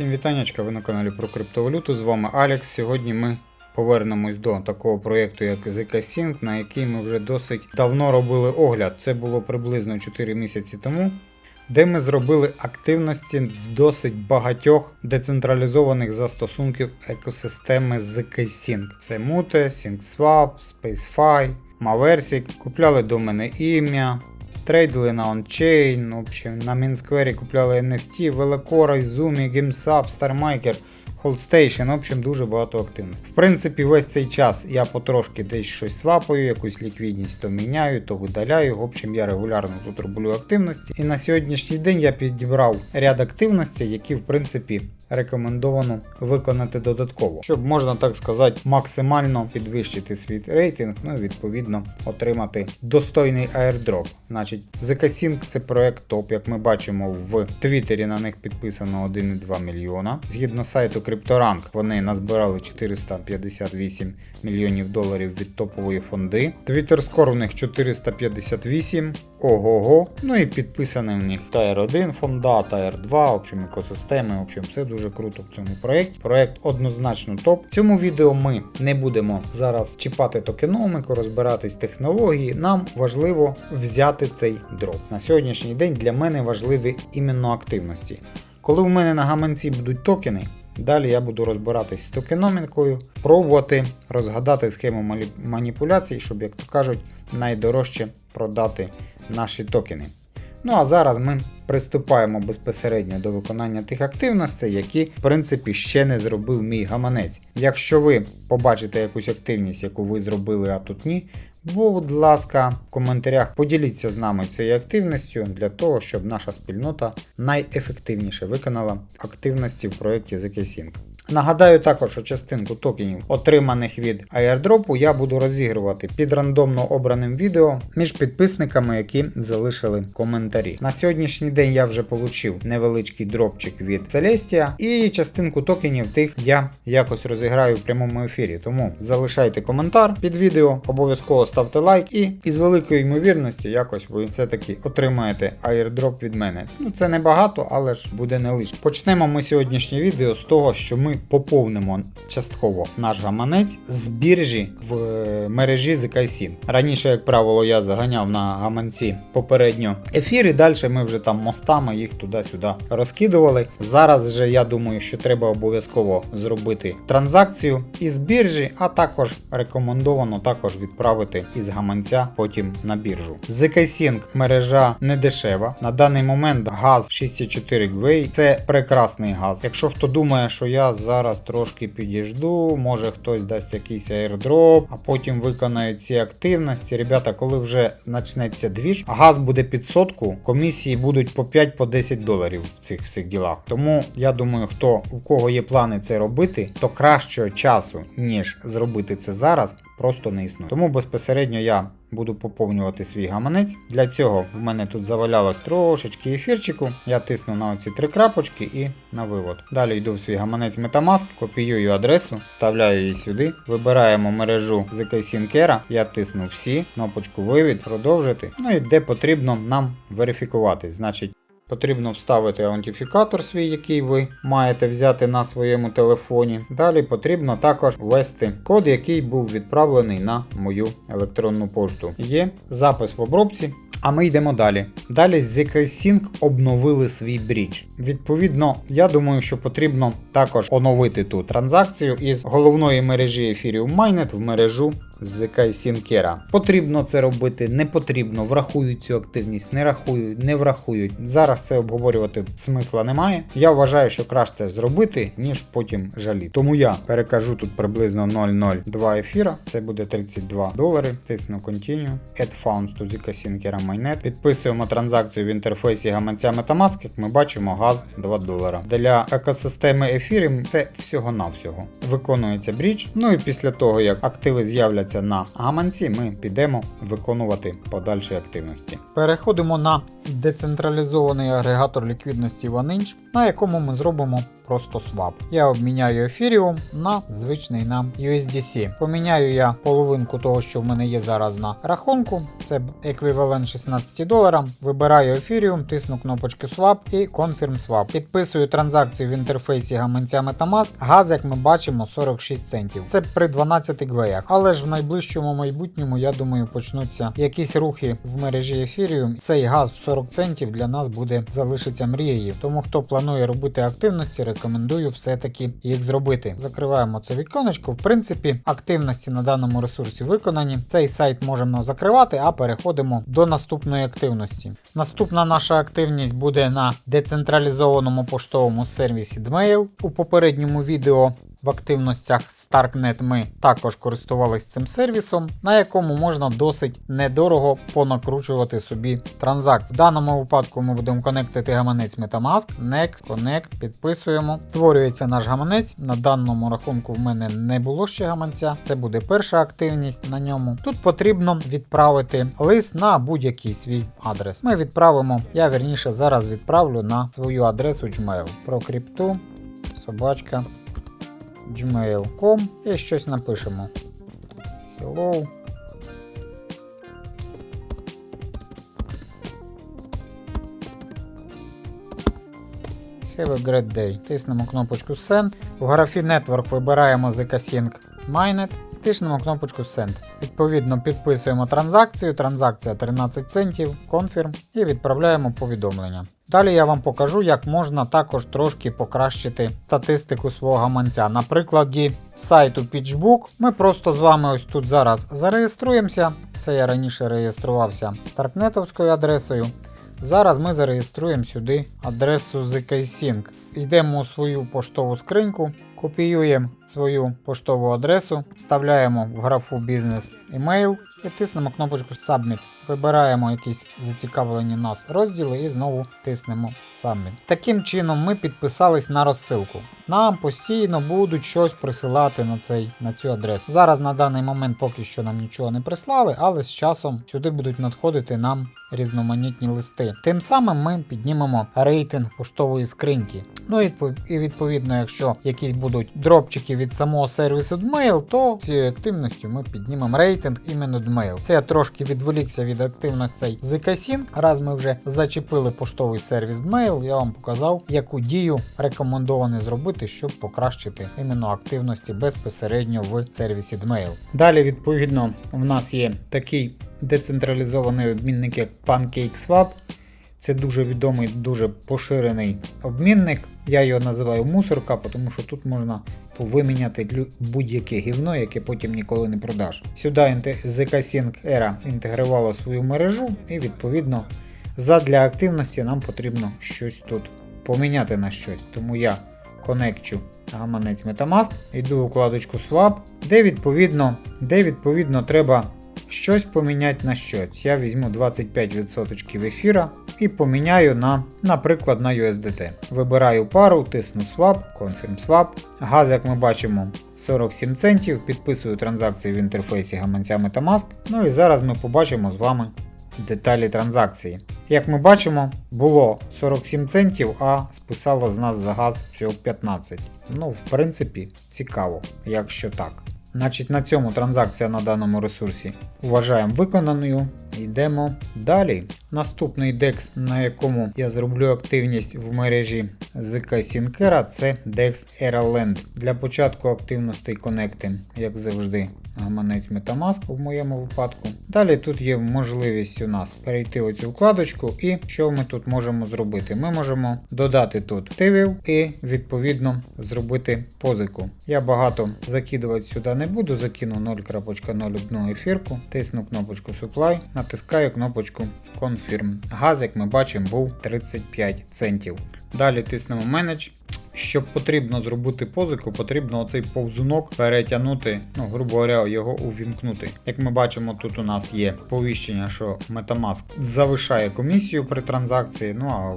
Всім вітаннячка, ви на каналі про криптовалюту. З вами Алекс. Сьогодні ми повернемось до такого проєкту, як ZK-Sync, на який ми вже досить давно робили огляд. Це було приблизно 4 місяці тому, де ми зробили активності в досить багатьох децентралізованих застосунків екосистеми ZK-Sync. Це Mute, SyncSwap, SpaceFi, Maversic. Купляли до мене ім'я. Трейдили на ончейн, в общем, на Мінсквері купляли NFT, Великора, Izumi, GameSub, StarMaker, HoldStation, в общем, дуже багато активності. В принципі, весь цей час я потрошки десь щось свапаю, якусь ліквідність то міняю, то видаляю. В общем, я регулярно тут роблю активності. І на сьогоднішній день я підібрав ряд активностей, які, в принципі, рекомендовано виконати додатково, щоб можна так сказати, максимально підвищити свій рейтинг, ну і відповідно отримати достойний airdrop. Значить, ZK-Sync це проект топ, як ми бачимо в Твіттері на них підписано 1,2 мільйона. Згідно сайту CryptoRank, вони назбирали 458 мільйонів доларів від топової фонди. Twitter Score у них 458. Ого-го. Ну і підписаний в них Tier 1 фонда, Tier 2, в общем, екосистеми. В общем, це дуже круто в цьому проєкті. Проєкт однозначно топ. В цьому відео ми не будемо зараз чіпати токеномику, розбиратись технології. Нам важливо взяти цей дроп. На сьогоднішній день для мене важливі іменно активності. Коли в мене на гаманці будуть токени, Далі я буду розбиратись з токеномікою, пробувати розгадати схему маніпуляцій, щоб, як то кажуть, найдорожче продати наші токени. Ну а зараз ми приступаємо безпосередньо до виконання тих активностей, які, в принципі, ще не зробив мій гаманець. Якщо ви побачите якусь активність, яку ви зробили, а тут ні, будь ласка, в коментарях поділіться з нами цією активністю для того, щоб наша спільнота найефективніше виконала активності в проєкті ZK-Sync. Нагадаю також, що частинку токенів, отриманих від airdropу, я буду розігрувати під рандомно обраним відео між підписниками, які залишили коментарі. На сьогоднішній день я вже отримав невеличкий дропчик від Celestia, і частинку токенів тих я якось розіграю в прямому ефірі. Тому залишайте коментар під відео, обов'язково ставте лайк і із великої ймовірності якось ви все-таки отримаєте airdrop від мене. Ну це не багато, але ж буде не лише. Почнемо ми сьогоднішнє відео з того, що ми поповнимо частково наш гаманець з біржі в е, мережі ZKSyn. Раніше, як правило, я заганяв на гаманці попередньо ефір, і далі ми вже там мостами їх туди-сюди розкидували. Зараз же я думаю, що треба обов'язково зробити транзакцію із біржі, а також рекомендовано також відправити із гаманця потім на біржу. ZKSync мережа не дешева. На даний момент газ 64 гвей це прекрасний газ. Якщо хто думає, що я зараз трошки підіжду, може хтось дасть якийсь airdrop, а потім виконає ці активності. Ребята, коли вже почнеться двіж, а газ буде під сотку, комісії будуть по 5-10 доларів в цих всіх ділах. Тому я думаю, хто у кого є плани це робити, то кращого часу, ніж зробити це зараз, просто не існує. Тому безпосередньо я буду поповнювати свій гаманець. Для цього в мене тут завалялось трошечки ефірчику. Я тисну на оці три крапочки і на вивод. Далі йду в свій гаманець Metamask, копіюю адресу, вставляю її сюди. Вибираємо мережу ZK-Syncera, я тисну всі, кнопочку вивід, продовжити. Ну і де потрібно нам верифікувати. Значить, Потрібно вставити аутентифікатор свій, який ви маєте взяти на своєму телефоні. Далі потрібно також ввести код, який був відправлений на мою електронну пошту. Є запис в обробці. А ми йдемо далі. Далі з ZK-Sync обновили свій брідж. Відповідно, я думаю, що потрібно також оновити ту транзакцію із головної мережі Ethereum Mainnet в мережу ZK Сінкера. Потрібно це робити, не потрібно, врахують цю активність, не рахують, не врахують. Зараз це обговорювати смисла немає. Я вважаю, що краще зробити, ніж потім жаліти. Тому я перекажу тут приблизно 0,02 ефіра. Це буде 32 долари. Тисну Continue. Add funds to ZK Syncera Mainnet. Підписуємо транзакцію в інтерфейсі гаманця Metamask. Як ми бачимо, газ 2 долара. Для екосистеми Ethereum це всього-навсього. Виконується брідж. Ну і після того, як активи з'являться на гаманці, ми підемо виконувати подальші активності. Переходимо на децентралізований агрегатор ліквідності OneInch, на якому ми зробимо просто свап. Я обміняю ефіріум на звичний нам USDC. Поміняю я половинку того, що в мене є зараз на рахунку. Це еквівалент 16 доларам. Вибираю ефіріум, тисну кнопочку Swap і Confirm Swap. Підписую транзакцію в інтерфейсі гаманця Metamask. Газ, як ми бачимо, 46 центів. Це при 12 гвеях. Але ж в найближчому майбутньому, я думаю, почнуться якісь рухи в мережі Ethereum. Цей газ в 40 центів для нас буде залишиться мрією. Тому хто планує робити активності, рекомендую все-таки їх зробити. Закриваємо це віконечко. В принципі, активності на даному ресурсі виконані. Цей сайт можемо закривати, а переходимо до наступної активності. Наступна наша активність буде на децентралізованому поштовому сервісі Dmail. У попередньому відео в активностях Starknet ми також користувалися цим сервісом, на якому можна досить недорого понакручувати собі транзакції. В даному випадку ми будемо конектити гаманець Metamask, Next, Connect, підписуємо. Створюється наш гаманець. На даному рахунку в мене не було ще гаманця. Це буде перша активність на ньому. Тут потрібно відправити лист на будь-який свій адрес. Ми відправимо, я вірніше зараз відправлю на свою адресу Gmail. Про крипту, собачка gmail.com і щось напишемо. Hello. Have a great day. Тиснемо кнопочку Send. В графі Network вибираємо ZK-Sync Mainnet. Тиснемо кнопочку Send. Відповідно, підписуємо транзакцію. Транзакція 13 центів, Confirm і відправляємо повідомлення. Далі я вам покажу, як можна також трошки покращити статистику свого гаманця. На прикладі сайту PitchBook ми просто з вами ось тут зараз зареєструємося. Це я раніше реєструвався старкнетовською адресою. Зараз ми зареєструємо сюди адресу ZKSync. Йдемо у свою поштову скриньку, копіюємо свою поштову адресу, вставляємо в графу бізнес email і тиснемо кнопочку Submit. Вибираємо якісь зацікавлені нас розділи і знову тиснемо Submit. Таким чином ми підписались на розсилку. Нам постійно будуть щось присилати на, цей, на цю адресу. Зараз на даний момент поки що нам нічого не прислали, але з часом сюди будуть надходити нам різноманітні листи. Тим самим ми піднімемо рейтинг поштової скриньки. Ну і відповідно, якщо якісь будуть дропчики від самого сервісу Dmail, то цією активністю ми піднімемо рейтинг іменно Dmail. Це я трошки відволікся від активностей з ZK-Sync. Раз ми вже зачепили поштовий сервіс Dmail, я вам показав, яку дію рекомендовано зробити, щоб покращити іменно активності безпосередньо в сервісі Dmail. Далі, відповідно, в нас є такий децентралізований обмінник, як PancakeSwap. Це дуже відомий, дуже поширений обмінник. Я його називаю мусорка, тому що тут можна виміняти будь-яке гівно, яке потім ніколи не продаш. Сюди ZK-Sync Era інтегрувала свою мережу, і відповідно задля активності нам потрібно щось тут поміняти на щось. Тому я конекчу гаманець Metamask, йду у вкладочку Swap, де відповідно, де відповідно треба щось поміняти на щось. Я візьму 25% ефіра і поміняю на, наприклад, на USDT. Вибираю пару, тисну Swap, Confirm Swap. Газ, як ми бачимо, 47 центів. Підписую транзакції в інтерфейсі гаманця Metamask. Ну і зараз ми побачимо з вами деталі транзакції. Як ми бачимо, було 47 центів, а списало з нас за газ всього 15. Ну, в принципі, цікаво, якщо так. Значить, на цьому транзакція на даному ресурсі вважаємо виконаною. Йдемо далі. Наступний DEX, на якому я зроблю активність в мережі ZK Syncera, це DEX Eraland. Для початку активностей конектим, як завжди, гаманець Metamask в моєму випадку. Далі тут є можливість у нас перейти в цю вкладочку, і що ми тут можемо зробити? Ми можемо додати тут активів і відповідно зробити позику. Я багато закидувати сюди не буду, закину 0.01 ефірку, тисну кнопочку Supply, натискаю кнопочку Confirm. Газ, як ми бачимо, був 35 центів. Далі тиснемо Manage. Щоб потрібно зробити позику, потрібно оцей повзунок перетягнути, ну, грубо говоря, його увімкнути. Як ми бачимо, тут у нас є повіщення, що Metamask завишає комісію при транзакції, ну а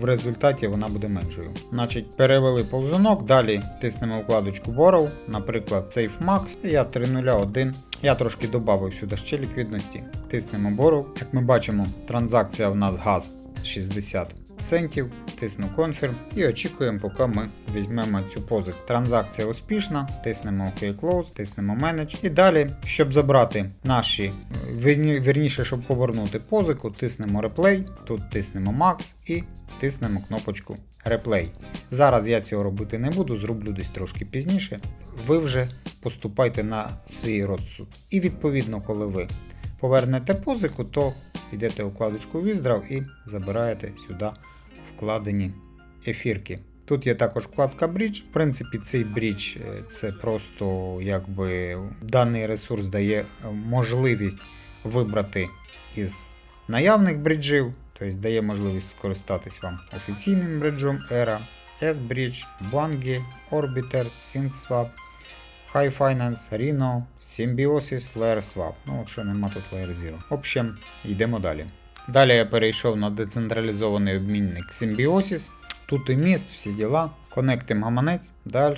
в- результаті вона буде меншою. Значить, перевели повзунок, далі тиснемо вкладочку Borrow, наприклад, SafeMax, я 301. Я трошки додав сюди ще ліквідності. Тиснемо Borrow. Як ми бачимо, транзакція в нас газ 60 центів, тисну Confirm і очікуємо, поки ми візьмемо цю позику. Транзакція успішна, тиснемо OK Close, тиснемо Manage. І далі, щоб забрати наші, е, вірніше, щоб повернути позику, тиснемо Replay, тут тиснемо Max і тиснемо кнопочку Replay. Зараз я цього робити не буду, зроблю десь трошки пізніше. Ви вже поступайте на свій розсуд. І відповідно, коли ви повернете позику, то йдете у вкладочку Withdraw і забираєте сюди вкладені ефірки. Тут є також вкладка Bridge. В принципі, цей брідж е, це просто якби даний ресурс дає е, можливість вибрати із наявних бриджів, тобто дає можливість скористатись вам офіційним бриджом ERA, S-Bridge, Bungie, Orbiter, SyncSwap, High Finance, Rhino, Symbiosis, Layer Swap. Ну, от що нема тут Layer Zero. В общем, йдемо далі. Далі я перейшов на децентралізований обмінник Symbiosis. Тут і міст, всі діла. Конектим гаманець, далі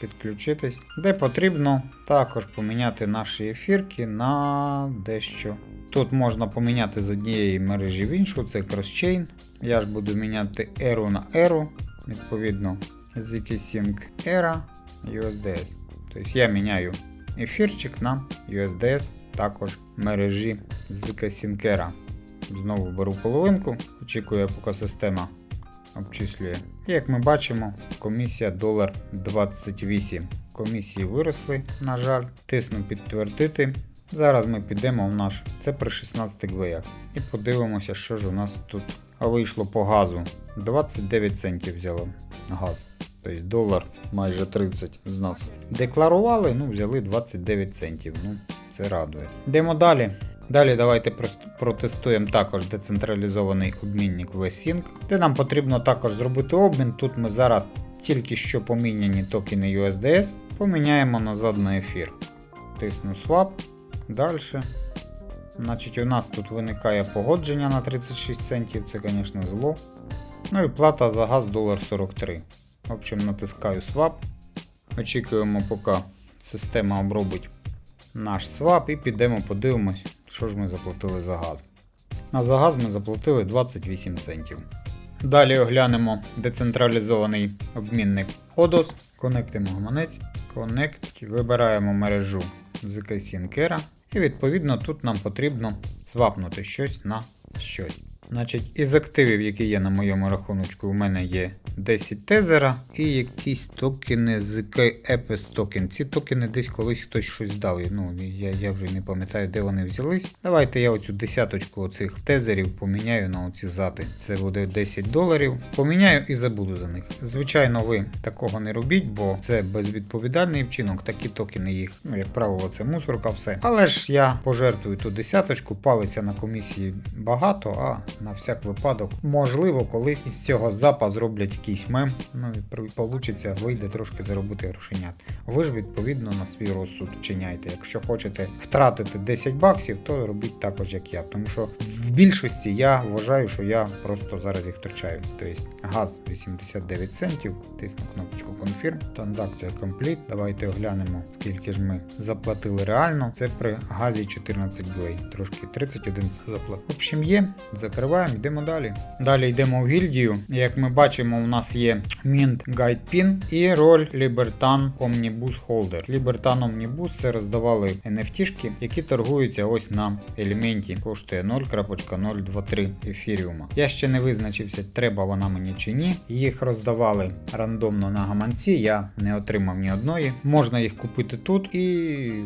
підключитись. Де потрібно також поміняти наші ефірки на дещо. Тут можна поміняти з однієї мережі в іншу, це кросчейн. Я ж буду міняти Eru на Eru, відповідно, ZK-Sync Era USDS. Тобто я міняю ефірчик на USDS, також мережі ZK-Sync Era. Знову беру половинку, очікую, поки система обчислює. І як ми бачимо, комісія долар 28. Комісії виросли, на жаль. Тисну підтвердити. Зараз ми підемо в наш. Це при 16 гвеях. І подивимося, що ж у нас тут вийшло по газу. 29 центів взяло газ. Тобто долар майже 30 з нас. Декларували, ну взяли 29 центів. Ну, це радує. Йдемо далі. Далі давайте протестуємо також децентралізований обмінник VSync, де нам потрібно також зробити обмін. Тут ми зараз тільки що поміняні токени USDS поміняємо назад на ефір. Тисну Swap. Далі. Значить, у нас тут виникає погодження на 36 центів, це, звісно, зло. Ну і плата за газ $1,43. В общем, натискаю Swap. Очікуємо, поки система обробить наш свап і підемо подивимось, що ж ми заплатили за газ. А за газ ми заплатили 28 центів. Далі оглянемо децентралізований обмінник ODOS, конектимо гаманець, Connect, вибираємо мережу ZK Sinkera. і відповідно тут нам потрібно свапнути щось на щось. Значить, із активів, які є на моєму рахуночку, у мене є 10 тезера і якісь токени з Epis токен. Ці токени десь колись хтось щось дав. Ну, я, я вже не пам'ятаю, де вони взялись. Давайте я оцю десяточку оцих тезерів поміняю на оці зати. Це буде 10 доларів. Поміняю і забуду за них. Звичайно, ви такого не робіть, бо це безвідповідальний вчинок. Такі токени їх, ну, як правило, це мусорка, все. Але ж я пожертвую ту десяточку, палиться на комісії багато, а на всяк випадок, можливо, колись із цього запа зроблять якийсь мем, ну і получиться, вийде трошки заробити грошенят. Ви ж відповідно на свій розсуд чиняйте. Якщо хочете втратити 10 баксів, то робіть також як я. Тому що в більшості я вважаю, що я просто зараз їх втрачаю. Тобто газ 89 центів, тисну кнопочку Confirm, транзакція Complete. Давайте оглянемо, скільки ж ми заплатили реально. Це при газі 14 глей. Трошки 31 заплат. В общем, є. Закриваємо, йдемо далі. Далі йдемо в гільдію. Як ми бачимо, у нас є Mint Guide Pin і роль Libertan Omnibus Holder. Libertan Omnibus це роздавали NFT-шки, які торгуються ось на елементі. Коштує 0.023 ефіріума. Я ще не визначився, треба вона мені чи ні. Їх роздавали рандомно на гаманці. Я не отримав ні одної. Можна їх купити тут, і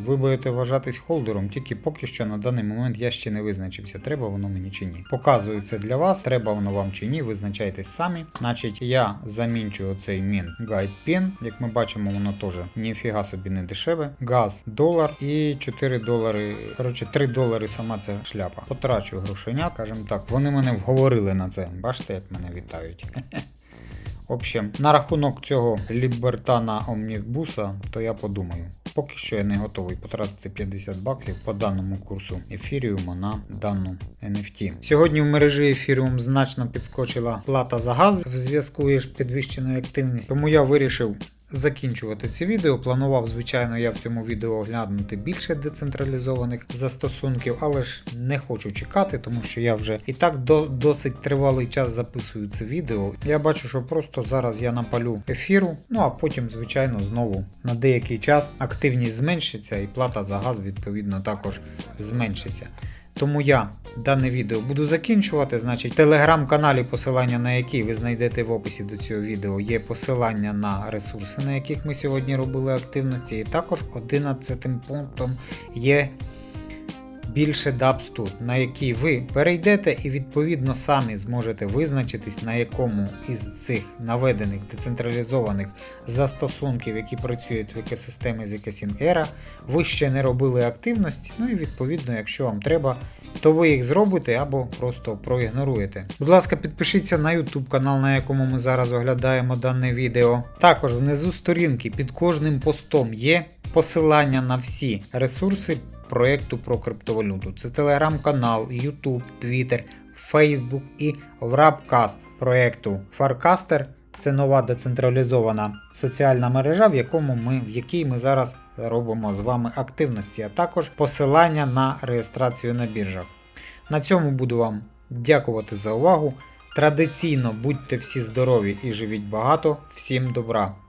ви будете вважатись холдером. Тільки поки що на даний момент я ще не визначився, треба воно мені чи ні. Показую це для вас, треба воно вам чи ні, визначайтесь самі. Значить, я замінчую оцей мін Guide Pin. Як ми бачимо, воно теж ніфіга собі не дешеве. Газ долар і 4 долари. Коротше, 3 долари сама ця шляпа. Потрачу грошенят, скажімо так. Вони мене вговорили на це. Бачите, як мене вітають. В общем, на рахунок цього Лібертана Омнібуса, то я подумаю. Поки що я не готовий потратити 50 баксів по даному курсу ефіріуму на дану NFT. Сьогодні в мережі ефіріум значно підскочила плата за газ в зв'язку із підвищеною активністю, тому я вирішив закінчувати це відео. Планував, звичайно, я в цьому відео оглянути більше децентралізованих застосунків, але ж не хочу чекати, тому що я вже і так до, досить тривалий час записую це відео. Я бачу, що просто зараз я напалю ефіру, ну а потім, звичайно, знову на деякий час активність зменшиться і плата за газ відповідно також зменшиться. Тому я дане відео буду закінчувати. Значить, в телеграм-каналі, посилання на який ви знайдете в описі до цього відео, є посилання на ресурси, на яких ми сьогодні робили активності. І також 11 пунктом є більше дабс тут, на який ви перейдете і відповідно самі зможете визначитись, на якому із цих наведених децентралізованих застосунків, які працюють в екосистемі ZK Era, ви ще не робили активності. Ну і відповідно, якщо вам треба, то ви їх зробите або просто проігноруєте. Будь ласка, підпишіться на YouTube канал, на якому ми зараз оглядаємо дане відео. Також внизу сторінки під кожним постом є посилання на всі ресурси проєкту про криптовалюту. Це телеграм-канал, YouTube, Twitter, Facebook і Wrapcast проєкту Farcaster. Це нова децентралізована соціальна мережа, в, якому ми, в якій ми зараз робимо з вами активності, а також посилання на реєстрацію на біржах. На цьому буду вам дякувати за увагу. Традиційно будьте всі здорові і живіть багато. Всім добра!